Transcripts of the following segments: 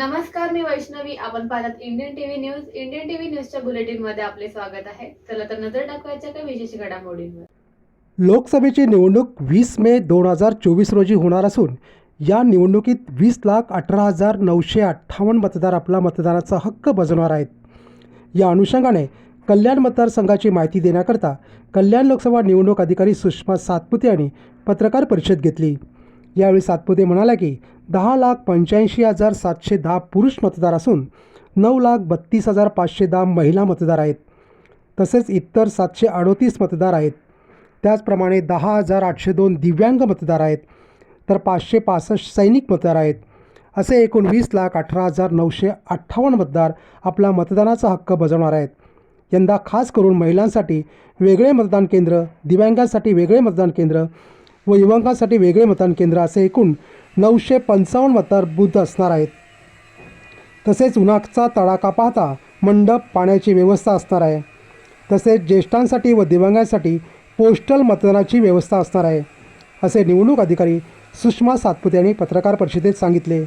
नमस्कार मी वैष्णवी. आपण पाहतात Indian TV news Indian TV न्यूजच्या बुलेटिनमध्ये आपले स्वागत आहे. चला तर नजर टाकवायच्या काही विशेष घडामोडींवर. लोकसभेची निवडणूक वीस मे दोन हजार चोवीस रोजी होणार असून या निवडणुकीत वीस लाख अठरा हजार नऊशे अठ्ठावन्न मतदार आपला मतदानाचा हक्क बजावणार आहेत. या अनुषंगाने कल्याण मतदारसंघाची माहिती देण्याकरता कल्याण लोकसभा निवडणूक अधिकारी सुषमा सातपुते यांनी पत्रकार परिषद घेतली. यावेळी सातपुते म्हणाला की दहा लाख पंच्याऐंशी हजार सातशे दहा पुरुष मतदार असून नऊ लाख बत्तीस हजार पाचशे दहा महिला मतदार आहेत. तसेच इतर सातशे अडोतीस मतदार आहेत. त्याचप्रमाणे दहा हजार आठशे दोन दिव्यांग मतदार आहेत. तर पाचशे पासष्ट सैनिक मतदार आहेत. असे एकूण वीस लाख अठरा हजार नऊशे अठ्ठावन्न मतदार आपला मतदानाचा हक्क बजावणार आहेत. यंदा खास करून महिलांसाठी वेगळे मतदान केंद्र दिव्यांगांसाठी वेगळे मतदान केंद्र व युवकांसाठी वेगळे मतदान केंद्र असे एकूण नऊशे पंचावन्न मतदार बुद्ध असणार आहेत. तसेच उन्हाचा तडाखा पाहता मंडप पाण्याची व्यवस्था असणार आहे. तसेच ज्येष्ठांसाठी व दिव्यांगांसाठी पोस्टल मतदानाची व्यवस्था असणार आहे असे निवडणूक अधिकारी सुषमा सातपुते यांनी पत्रकार परिषदेत सांगितले.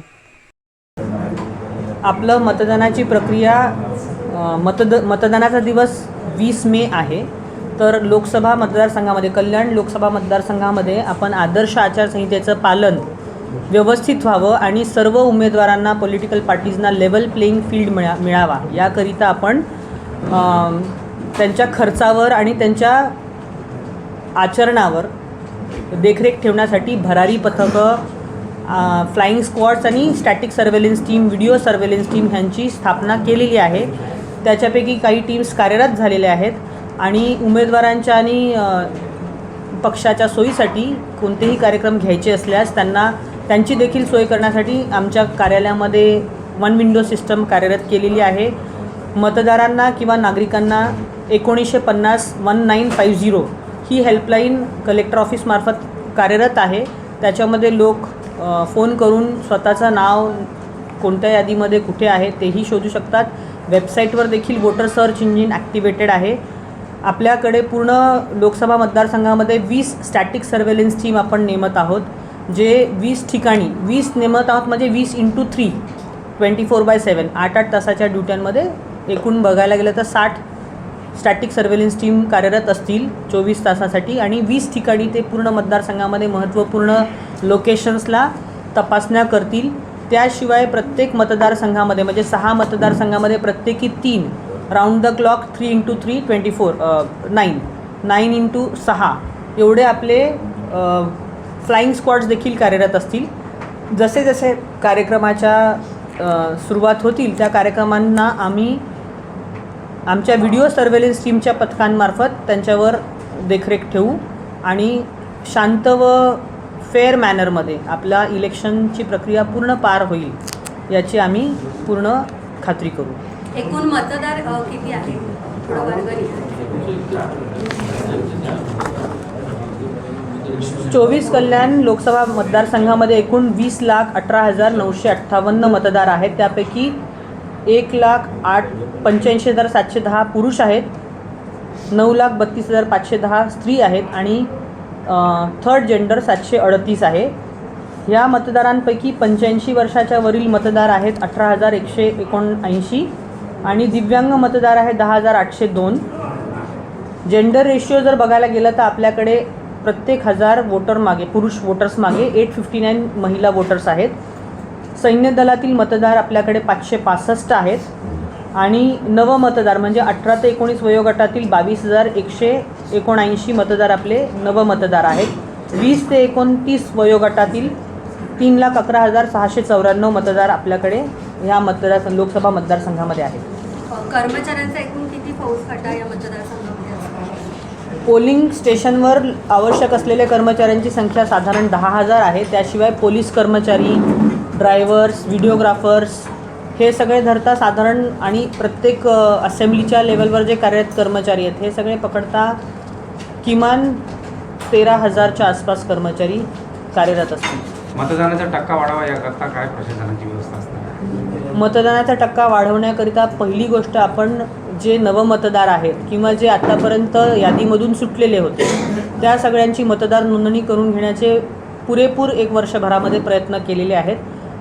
आपलं मतदानाची प्रक्रिया मतद मतदानाचा दिवस वीस मे आहे. तर लोकसभा मतदारसंघामध्ये कल्याण लोकसभा मतदारसंघामध्ये आपण आदर्श आचारसंहितेचं पालन व्यवस्थित व्हावं आणि सर्व उमेदवारांना पॉलिटिकल पार्टीजना लेवल प्लेईंग फील्ड मिळा मिळावा. याकरिता आपण त्यांच्या खर्चावर आणि त्यांच्या आचरणावर देखरेख ठेवण्यासाठी भरारी पथकं फ्लाईंग स्क्वॉड्स आणि static surveillance team video surveillance team ह्यांची स्थापना केलेली आहे. त्याच्यापैकी काही टीम्स कार्यरत झालेल्या आहेत. आणि उमेदवारांच्या आणि पक्षाच्या सोयीसाठी कोणतेही कार्यक्रम घ्यायचे असल्यास त्यांना त्यांची देखील सोय करण्यासाठी आमच्या कार्यालयामध्ये वन विंडो सिस्टम कार्यरत केलेली आहे. मतदारांना किंवा नागरिकांना एकोणीसशे पन्नास वन नाईन फाईव्ह झिरो ही हेल्पलाईन कलेक्टर ऑफिसमार्फत कार्यरत आहे. त्याच्यामध्ये लोक फोन करून स्वतःचं नाव कोणत्या यादीमध्ये कुठे आहे तेही शोधू शकतात. वेबसाईटवर देखील वोटर सर्च इंजिन ॲक्टिवेटेड आहे. आपल्याकडे पूर्ण लोकसभा मतदारसंघामध्ये वीस स्टॅटिक सर्वेलन्स टीम आपण नेमत आहोत जे वीस ठिकाणी वीस नेमत आहोत म्हणजे वीस into three twenty four by seven आठ आठ तासाच्या ड्युट्यांमध्ये एकूण बघायला गेलं तर साठ स्टॅटिक सर्वेलन्स टीम कार्यरत असतील चोवीस तासासाठी आणि वीस ठिकाणी ते पूर्ण मतदारसंघामध्ये महत्त्वपूर्ण लोकेशन्सला तपासण्या करतील. त्याशिवाय प्रत्येक मतदारसंघामध्ये म्हणजे सहा मतदारसंघामध्ये प्रत्येकी तीन round the clock three into three twenty four nine nine into सहा. एवढे आपले फ्लाईंग स्क्वॉड्स देखील कार्यरत असतील. जसे जसे कार्यक्रमाच्या सुरुवात होतील त्या कार्यक्रमांना आम्ही आमच्या व्हिडिओ सर्वेलन्स टीमच्या पथकांमार्फत त्यांच्यावर देखरेख ठेवू आणि शांत व फेअर मॅनरमध्ये आपल्या इलेक्शनची प्रक्रिया पूर्ण पार होईल याची आम्ही पूर्ण खात्री करू. एकूण मतदार किती आहे चोवीस कल्याण लोकसभा मतदारसंघामध्ये एकूण वीस लाख अठरा हजार नऊशे अठ्ठावन्न मतदार आहेत. त्यापैकी एक लाख आठ पंच्याऐंशी हजार सातशे दहा पुरुष आहेत. नऊ लाख बत्तीस हजार पाचशे दहा स्त्री आहेत आणि थर्ड जेंडर सातशे अडतीस आहे. ह्या मतदारांपैकी पंच्याऐंशी वर्षाच्या वरील मतदार आहेत अठरा हजार एकशे एकोणऐंशी. आणि दिव्यांग मतदार आहे दहा हजार आठशे दोन. जेंडर रेशिओ जर बघायला गेलं तर आपल्याकडे प्रत्येक हजार वोटर मागे पुरुष वोटर्स मागे एट फिफ्टी नाईन महिला वोटर्स आहेत. सैन्य दलातील मतदार आपल्याकडे पाचशे पासष्ट आहेत. आणि नवमतदार म्हणजे अठरा ते एकोणीस वयोगटातील बावीस हजार एकशे एकोणऐंशी मतदार आपले नवमतदार आहेत. वीस ते एकोणतीस वयोगटातील तीन लाख अकरा हजार सहाशे चौऱ्याण्णव मतदार आपल्याकडे ह्या मतदार लोकसभा मतदारसंघामध्ये आहेत. कर्मचाऱ्यांचा एकूण किती फौज फाटा या मतदारसंघामध्ये? पोलिंग स्टेशनवर आवश्यक असलेल्या कर्मचाऱ्यांची संख्या साधारण दहा हजार आहे. त्याशिवाय पोलीस कर्मचारी ड्रायव्हर्स व्हिडिओग्राफर्स हे सगळे धरता साधारण आणि प्रत्येक असेंब्लीच्या लेवलवर जे कार्यरत कर्मचारी आहेत हे सगळे पकडता किमान तेरा हजारच्या आसपास कर्मचारी कार्यरत असतील. मतदानाचा टक्का वाढावा याकरता काय प्रशासनाची व्यवस्था असते मतदानाचा टक्का वाढवण्याकरिता पहिली गोष्ट आपण जे नवमतदार आहेत किंवा जे आत्तापर्यंत यादीमधून सुटलेले होते त्या सगळ्यांची मतदार नोंदणी करून घेण्याचे पुरेपूर एक वर्षभरामध्ये प्रयत्न केलेले आहेत.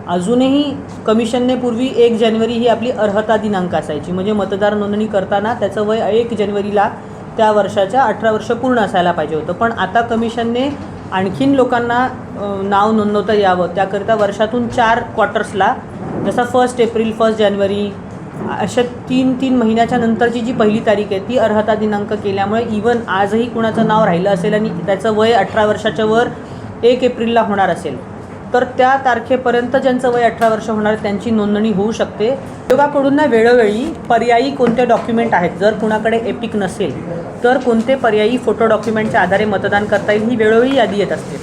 अजूनही कमिशनने पूर्वी एक जानेवारी ही आपली अर्हता दिनांक असायची म्हणजे मतदार नोंदणी करताना त्याचं वय एक जानेवारीला त्या वर्षाच्या अठरा वर्ष पूर्ण असायला पाहिजे होतं. पण आता कमिशनने आणखीन लोकांना नाव नोंदवता यावं. त्याकरिता वर्षातून चार क्वार्टर्सला जसं फर्स्ट एप्रिल फर्स्ट जानेवारी अशा तीन तीन महिन्याच्या नंतरची जी पहिली तारीख आहे ती अर्हता दिनांक केल्यामुळे इवन आजही कुणाचं नाव राहिलं असेल आणि त्याचं वय अठरा वर्षाच्या वर एक एप्रिलला होणार असेल. तर त्या तारखेपर्यंत ज्यांचं वय अठरा वर्ष होणार त्यांची नोंदणी होऊ शकते. आयोगाकडून ना वेळोवेळी पर्यायी कोणते डॉक्युमेंट आहेत? जर कुणाकडे एपिक नसेल तर कोणते पर्यायी फोटो डॉक्युमेंटच्या आधारे मतदान करता येईल ही वेळोवेळी यादी येत असते.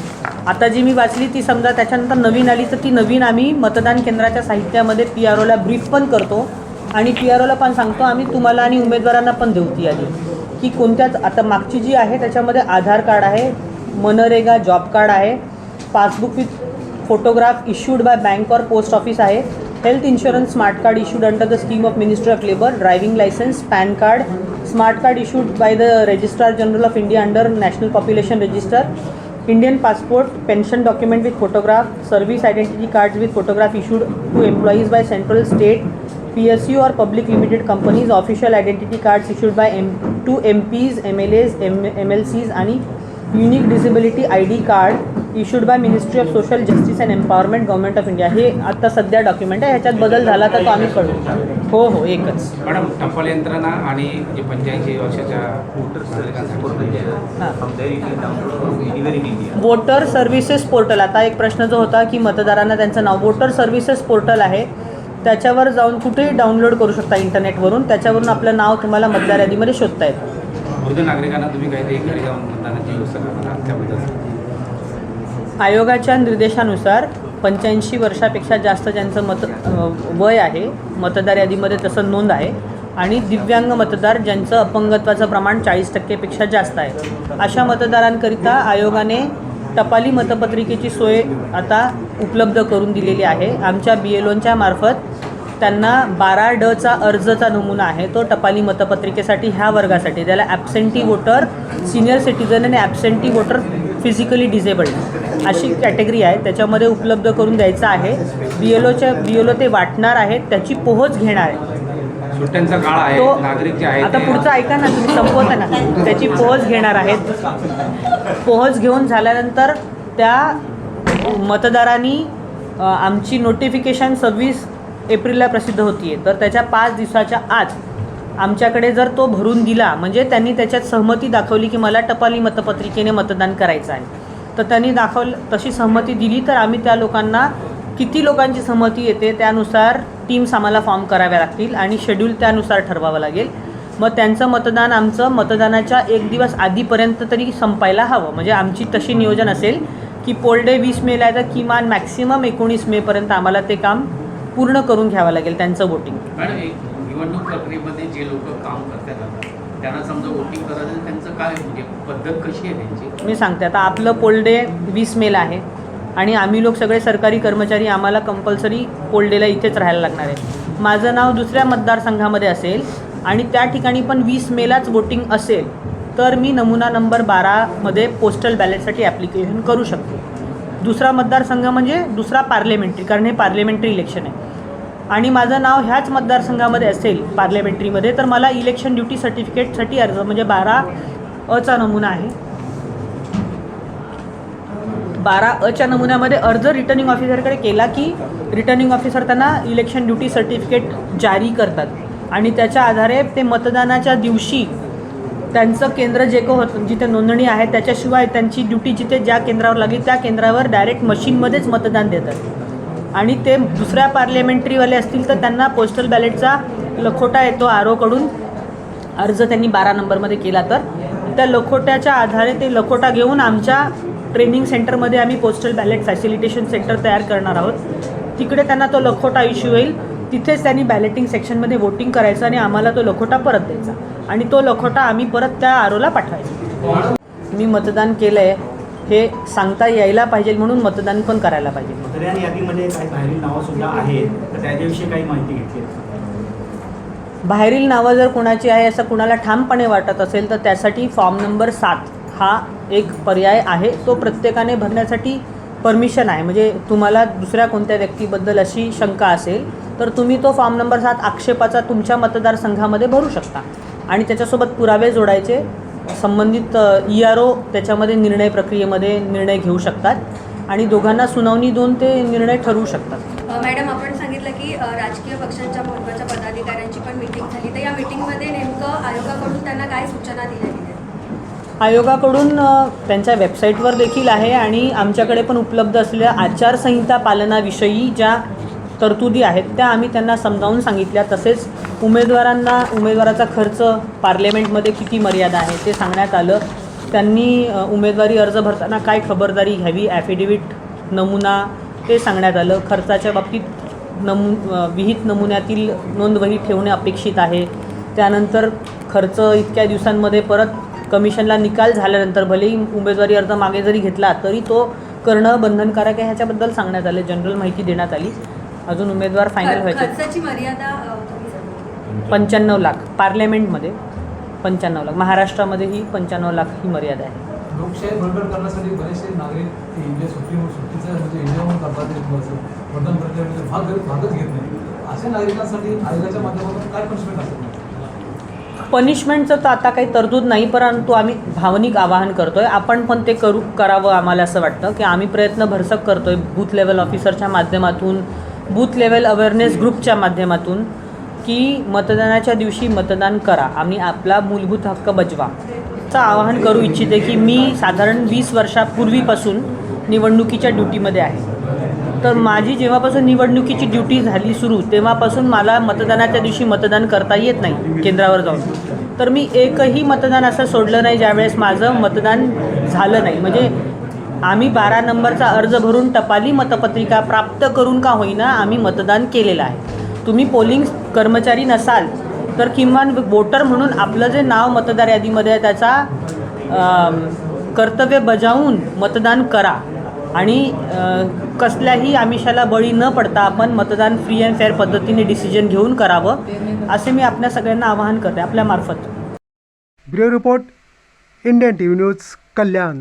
आता जी मी वाचली ती समजा त्याच्यानंतर नवीन आली तर ती नवीन आम्ही मतदान केंद्राच्या साहित्यामध्ये पी आर ओला ब्रीफ पण करतो. आणि पी आर ओला पण सांगतो आम्ही तुम्हाला आणि उमेदवारांना पण देऊ ती यादी. की कोणत्याच आता मागची जी आहे त्याच्यामध्ये आधार कार्ड आहे मनरेगा जॉब कार्ड आहे passbook with photograph issued by bank और पोस्ट ऑफिस आहे. Health insurance smart card issued under the scheme of ministry of labour driving licence PAN card smart card issued by the registrar general of India under national population register Indian passport pension document with photograph service identity cards with photograph issued to employees by central state P S U और public limited companies official identity cards issued by M to M Ps M L As M M L Cs आणि unique disability I D card issued by ministry of social justice and empowerment government of India हे आता सध्या document आहे ह्याच्यात बदल झाला तर तो आम्ही कळू हो हो एकच. मॅडम टपाल यंत्रणा आणि जे पंच्याऐंशी वर्षाच्या. वोटर सर्व्हिसेस पोर्टल आता एक प्रश्न जो होता की मतदारांना त्यांचं नाव वोटर सर्व्हिसेस पोर्टल आहे. त्याच्यावर जाऊन कुठेही डाउनलोड करू शकता इंटरनेटवरून त्याच्यावरून आपलं नाव तुम्हाला मतदार यादीमध्ये शोधता येतं. वृद्ध नागरिकांना तुम्ही काहीतरी घरी जाऊन मतदानाची व्यवस्था करणार त्याबद्दल आयोगाच्या निर्देशानुसार पंच्याऐंशी वर्षापेक्षा जास्त ज्यांचं मत वय आहे मतदार यादीमध्ये तसं नोंद आहे. आणि दिव्यांग मतदार ज्यांचं अपंगत्वाचं प्रमाण चाळीस टक्केपेक्षा जास्त आहे. अशा मतदारांकरिता आयोगाने टपाली मतपत्रिकेची सोय आता उपलब्ध करून दिलेली आहे. आमच्या बी एल ओनच्या मार्फत त्यांना बारा डचा अर्जचा नमुना आहे. तो टपाली मतपत्रिकेसाठी ह्या वर्गासाठी. त्याला ॲबसेंटी वोटर सिनियर सिटीजन आणि ॲबसेंटी वोटर फिजिकली डिझेबल्ड अशी कॅटेगरी आहे. त्याच्यामध्ये उपलब्ध करून द्यायचं आहे. बी एल ओच्या बी एल ओ ते वाटणार आहेत त्याची पोहोच घेणार आहे. सुट्ट्यांचा काळ आहे. तो नागरिक जे आहेत आता पुढचं ऐका ना तुम्ही संपवता ना. त्याची पोहोच घेणार आहेत. पोहोच घेऊन झाल्यानंतर त्या मतदारांनी आमची नोटिफिकेशन सव्वीस एप्रिलला प्रसिद्ध होती आहे तर त्याच्या पाच दिवसाच्या आज आमच्याकडे जर तो भरून दिला म्हणजे त्यांनी त्याच्यात सहमती दाखवली की मला टपाली मतपत्रिकेने मतदान करायचं आहे. तर त्यांनी दाखवलं तशी सहमती दिली तर आम्ही त्या लोकांना किती लोकांची सहमती येते त्यानुसार टीम्स आम्हाला फॉर्म कराव्या लागतील आणि शेड्यूल त्यानुसार ठरवावं लागेल. मग त्यांचं मतदान आमचं मतदानाच्या एक दिवस आधीपर्यंत तरी संपायला हवं. म्हणजे आमची तशी नियोजन असेल की पोल डे वीस मेला आहे तर किमान मॅक्सिमम एकोणीस मेपर्यंत आम्हाला ते काम पूर्ण करून घ्यावं लागेल त्यांचं वोटिंग निवडणूक प्रक्रियेमध्ये जे लोक काम करतात त्यांना समजा वोटिंग करायचं त्यांचं काय म्हणजे पद्धत कशी आहे त्यांची? मी सांगते आता आपलं पोल डे वीस मेला आहे आणि आम्ही लोक सगळे सरकारी कर्मचारी आम्हाला कंपल्सरी पोल डेला इथेच राहायला लागणार आहे. माझं नाव दुसऱ्या मतदारसंघामध्ये असेल आणि त्या ठिकाणी पण वीस मेलाच वोटिंग असेल तर मी नमुना नंबर बारामध्ये पोस्टल बॅलेटसाठी ॲप्लिकेशन करू शकतो. दुसरा मतदारसंघ म्हणजे दुसरा पार्लमेंटरी कारण हे पार्लमेंटरी इलेक्शन आहे. आणि माझं नाव ह्याच मतदारसंघामध्ये असेल पार्लमेंटरीमध्ये तर मला इलेक्शन ड्युटी सर्टिफिकेटसाठी अर्ज म्हणजे बारा अचा नमुना आहे. बारा अच्या नमुन्यामध्ये अर्ज रिटर्निंग ऑफिसरकडे केला की रिटर्निंग ऑफिसर त्यांना इलेक्शन ड्युटी सर्टिफिकेट जारी करतात. आणि त्याच्या आधारे ते मतदानाच्या दिवशी त्यांचं केंद्र जे को होतं जिथे नोंदणी आहे त्याच्याशिवाय त्यांची ड्युटी जिथे ज्या केंद्रावर लागली त्या केंद्रावर डायरेक्ट मशीनमध्येच मतदान देतात. आणि ते दुसऱ्या पार्लमेंटरीवाले असतील तर त्यांना पोस्टल बॅलेटचा लखोटा येतो आरोकडून. अर्ज त्यांनी बारा नंबरमध्ये केला तर. त्या लखोट्याच्या आधारे ते लखोटा घेऊन आमच्या ट्रेनिंग सेंटरमध्ये आम्ही पोस्टल बॅलेट फॅसिलिटेशन सेंटर तयार करणार आहोत. तिकडे त्यांना तो लखोटा इश्यू होईल तिथेच त्यांनी बॅलेटिंग सेक्शनमध्ये वोटिंग करायचं आणि आम्हाला तो लखोटा परत द्यायचा. आणि तो लखोटा आम्ही परत त्या आरोला पाठवायचा. मी मतदान केलं आहे हे सांगता यायला पाहिजे म्हणून मतदान पण करायला पाहिजे. मतदार यादीमध्ये काही बाहेरील नावं सुद्धा आहेत तर त्याच्याविषयी काही माहिती घेतली. बाहेरील नावं जर कुणाची आहे असं कुणाला ठामपणे वाटत असेल तर त्यासाठी फॉर्म नंबर सात हा एक पर्याय आहे. तो प्रत्येकाने भरण्यासाठी परमिशन आहे. म्हणजे तुम्हाला दुसऱ्या कोणत्या व्यक्तीबद्दल अशी शंका असेल तर तुम्ही तो फॉर्म नंबर सात आक्षेपाचा तुमच्या मतदारसंघामध्ये भरू शकता. आणि त्याच्यासोबत पुरावे जोडायचे संबंधित ई आर ओ त्याच्यामध्ये निर्णय प्रक्रियेमध्ये निर्णय घेऊ शकतात आणि दोघांना सुनावणी देऊन ते निर्णय ठरवू शकतात. मॅडम आपण सांगितलं की राजकीय पक्षांच्या महत्त्वाच्या पदाधिकाऱ्यांची पण मीटिंग झाली. तर या मीटिंगमध्ये नेमकं आयोगाकडून त्यांना काय सूचना दिल्या आयोगाकडून त्यांच्या वेबसाईटवर देखील आहे आणि आमच्याकडे पण उपलब्ध असलेल्या आचारसंहिता पालनाविषयी ज्या तरतुदी आहेत त्या आम्ही त्यांना समजावून सांगितल्या. तसेच उमेदवारांना उमेदवाराचा खर्च पार्लमेंटमध्ये किती मर्यादा आहे ते सांगण्यात आलं. त्यांनी उमेदवारी अर्ज भरताना काय खबरदारी घ्यावी ॲफिडेविट नमुना ते सांगण्यात आलं. खर्चाच्या बाबतीत नमू विहित नमुन्यातील नोंदवही ठेवणे अपेक्षित आहे. त्यानंतर खर्च इतक्या दिवसांमध्ये परत कमिशनला निकाल झाल्यानंतर भलेही उमेदवारी अर्ज मागे जरी घेतला तरी तो करणं बंधनकारक आहे ह्याच्याबद्दल सांगण्यात आले. जनरल माहिती देण्यात आली. अजून उमेदवार फायनल व्हायचे खर्चाची मर्यादा अ, तुम्ही सांगितली. पंच्याण्णव लाख. पार्लमेंटमध्ये पंच्याण्णव लाख. महाराष्ट्रामध्येही पंच्याण्णव लाख ही मर्यादा आहे. लोकशाही बळकट करण्यासाठी बरेचसे नागरिक इंडिया सुप्रीम सुट्टीचं म्हणजे इंडिया म्हणून करतात एक वर्ष मतदान प्रक्रियेमध्ये भाग घेत भागच घेत नाही. अशा नागरिकांसाठी आयोगाच्या माध्यमातून काय पनिशमेंट असेल पनिशमेंटचं तर आता काही तरतूद नाही परंतु आम्ही भावनिक आवाहन करतोय. आपण पण ते करू करावं आम्हाला असं वाटतं की आम्ही प्रयत्न भरसक करतोय. बूथ लेवल ऑफिसरच्या माध्यमातून बूथ लेवल अवेअरनेस ग्रुपच्या माध्यमातून. की मतदानाच्या दिवशी मतदान करा. आम्ही आपला मूलभूत हक्क बजवा. चं आवाहन करू इच्छिते की मी साधारण वीस वर्षापूर्वीपासून निवडणुकीच्या ड्युटीमध्ये आहे. तर माझी जेव्हापासून निवडणुकीची ड्युटी झाली सुरू तेव्हापासून मला मतदानाच्या दिवशी मतदान करता येत नाही केंद्रावर जाऊन. तर मी एकही मतदान असं सोडलं नाही ज्यावेळेस माझं मतदान झालं नाही. म्हणजे आम्ही बारा नंबरचा अर्ज भरून टपाली मतपत्रिका प्राप्त करून का होईना आम्ही मतदान केलेलं आहे. तुम्ही पोलिंग कर्मचारी नसाल तर किमान वोटर म्हणून आपलं जे नाव मतदार यादीमध्ये आहे त्याचा कर्तव्य बजावून मतदान करा. आणि कसल्याही आमिषाला बळी न पडता आपण मतदान फ्री अँड फेअर पद्धतीने डिसिजन घेऊन करावं असे मी आपल्या सगळ्यांना आवाहन करते. आपल्यामार्फत bureau report Indian T V news Kalyan.